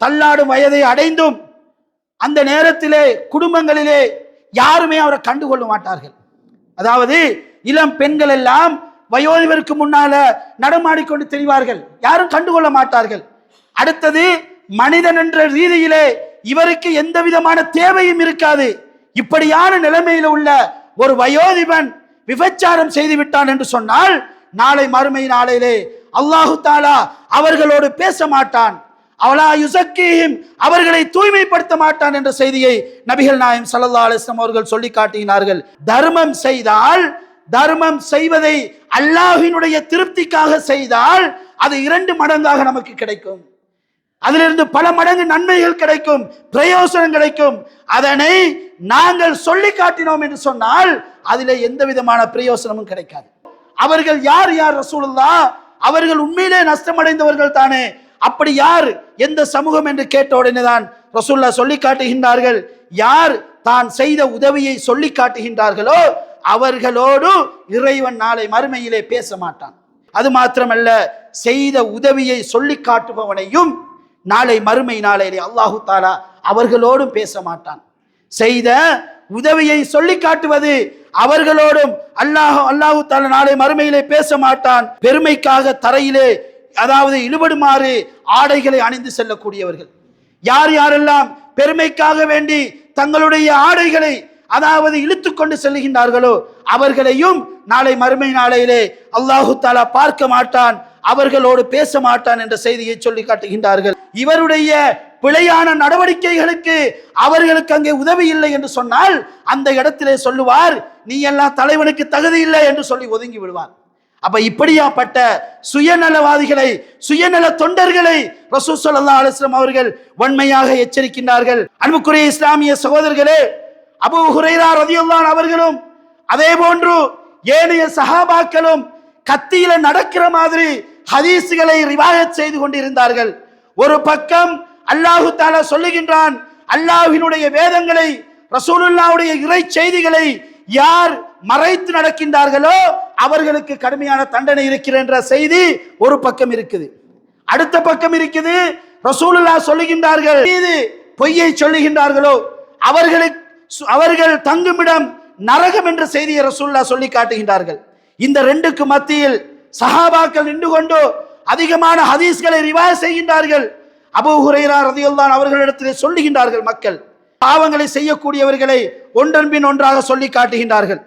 தள்ளாடும் வயதை அடைந்தும் அந்த நேரத்திலே குடும்பங்களிலே யாருமே அவரை கண்டுகொள்ள மாட்டார்கள். அதாவது இளம் பெண்கள் எல்லாம் வயோதிபருக்கு முன்னால நடமாடிக்கொண்டு தெரிவார்கள். யாரும் கண்டுகொள்ள மாட்டார்கள். அடுத்தது மனிதன் என்ற ரீதியிலே இவருக்கு எந்த விதமான தேவையும் இருக்காது. இப்படியான நிலைமையில் உள்ள ஒரு வயோதிபன் விபச்சாரம் செய்து விட்டான் என்று சொன்னால் நாளை மறுமை நாளையிலே அல்லாஹு தாலா அவர்களோடு பேச மாட்டான். அவளா யுசக்கீம் அவர்களை தூய்மைப்படுத்த மாட்டான் என்ற செய்தியை நபிகள் நாயம் சல்லா அலிஸ்லாம் அவர்கள் சொல்லி காட்டினார்கள். தர்மம் செய்தால் தர்மம் செய்வதை அல்லாஹினுடைய திருப்திக்காக செய்தால் அது இரண்டு மடங்காக நமக்கு கிடைக்கும். அதிலிருந்து பல மடங்கு நன்மைகள் கிடைக்கும் பிரயோசனம் கிடைக்கும். அதனை நாங்கள் சொல்லி காட்டினோம் என்று சொன்னால் அதில் எந்த விதமான பிரயோசனமும் கிடைக்காது. அவர்கள் யார் யார் ரசூலுல்லா அவர்கள் உண்மையிலே நஷ்டமடைந்தவர்கள் தானே. அப்படி யார் எந்த சமூகம் என்று கேட்ட உடனே தான் ரசுல்லா சொல்லி காட்டுகின்றார்கள் யார் தான் செய்த உதவியை சொல்லி காட்டுகின்றார்களோ அவர்களோடு இறைவன் நாளை மறுமையிலே பேச மாட்டான். அது மாத்திரமல்ல செய்த உதவியை சொல்லி காட்டுபவனையும் நாளை மறுமை நாளையிலே அல்லாஹு தாலா அவர்களோடும் பேச மாட்டான். செய்த உதவியை சொல்லி காட்டுவது அவர்களோடும் அல்லாஹ் அல்லாஹு தாலா நாளை மறுமையிலே பேச மாட்டான். பெருமைக்காக தரையிலே அதாவது இழுபடுமாறு ஆடைகளை அணிந்து செல்லக்கூடியவர்கள். யார் யாரெல்லாம் பெருமைக்காக வேண்டி தங்களுடைய ஆடைகளை அதாவது இழுத்து கொண்டு செல்கின்றார்களோ அவர்களையும் நாளை மறுமை நாளையிலே அல்லாஹு தாலா பார்க்க மாட்டான் அவர்களோடு பேச மாட்டான் என்ற செய்தியை சொல்லி காட்டுகின்றார்கள். இவருடைய பிழையான நடவடிக்கைகளுக்கு அவர்களுக்கு அங்கே உதவி இல்லை என்று சொன்னால் அந்த இடத்திலே சொல்லுவார் நீ எல்லாம் தலைவனுக்கு தகுதி இல்லை என்று சொல்லி ஒதுங்கி விடுவார். அப்ப இப்படியாப்பட்ட சுயநலவாதிகளை சுயநல தொண்டர்களை ரசூ சொல்லா அலுவலம் அவர்கள் வன்மையாக எச்சரிக்கின்றார்கள். அன்புக்குரிய இஸ்லாமிய சகோதரர்களே அபு ஹுரைரா ரதியுல்லான் அவர்களும் அதே போன்று ஏனைய சஹாபாக்களும் கத்தியில நடக்கிற மாதிரி ஹதீஸுகளை ரிவாயத் செய்து கொண்டிருந்தார்கள். ஒரு பக்கம் அல்லாஹு தாலா சொல்லுகின்றான் அல்லாஹினுடைய வேதங்களை ரசூலுல்லாவுடைய இறை செய்திகளை யார் மறைத்து நடக்கின்றார்களோ அவர்களுக்கு கடுமையான தண்டனை இருக்கிறன்ற செய்தி ஒரு பக்கம் இருக்குது. அடுத்த பக்கம் இருக்குது ரசூலுல்லா சொல்லுகின்றார்கள் மீது பொய்யை சொல்லுகின்றார்களோ அவர்களுக்கு அவர்கள் தங்குமிடம் நரகம் என்ற செய்தியை ரசூல்லா சொல்லி காட்டுகின்றார்கள் இந்த ரெண்டுக்கு மத்தியில் சஹாபாக்கள் நின்று கொண்டு அதிகமான ஹதீஸ்களை ரிவாய் செய்கின்றார்கள். அபு ஹுரைரா ரதியுல்லான் அவர்களிடத்திலே சொல்லுகின்றார்கள் மக்கள் பாவங்களை செய்யக்கூடியவர்களை ஒன்றன்பின் ஒன்றாக சொல்லி காட்டுகின்றார்கள்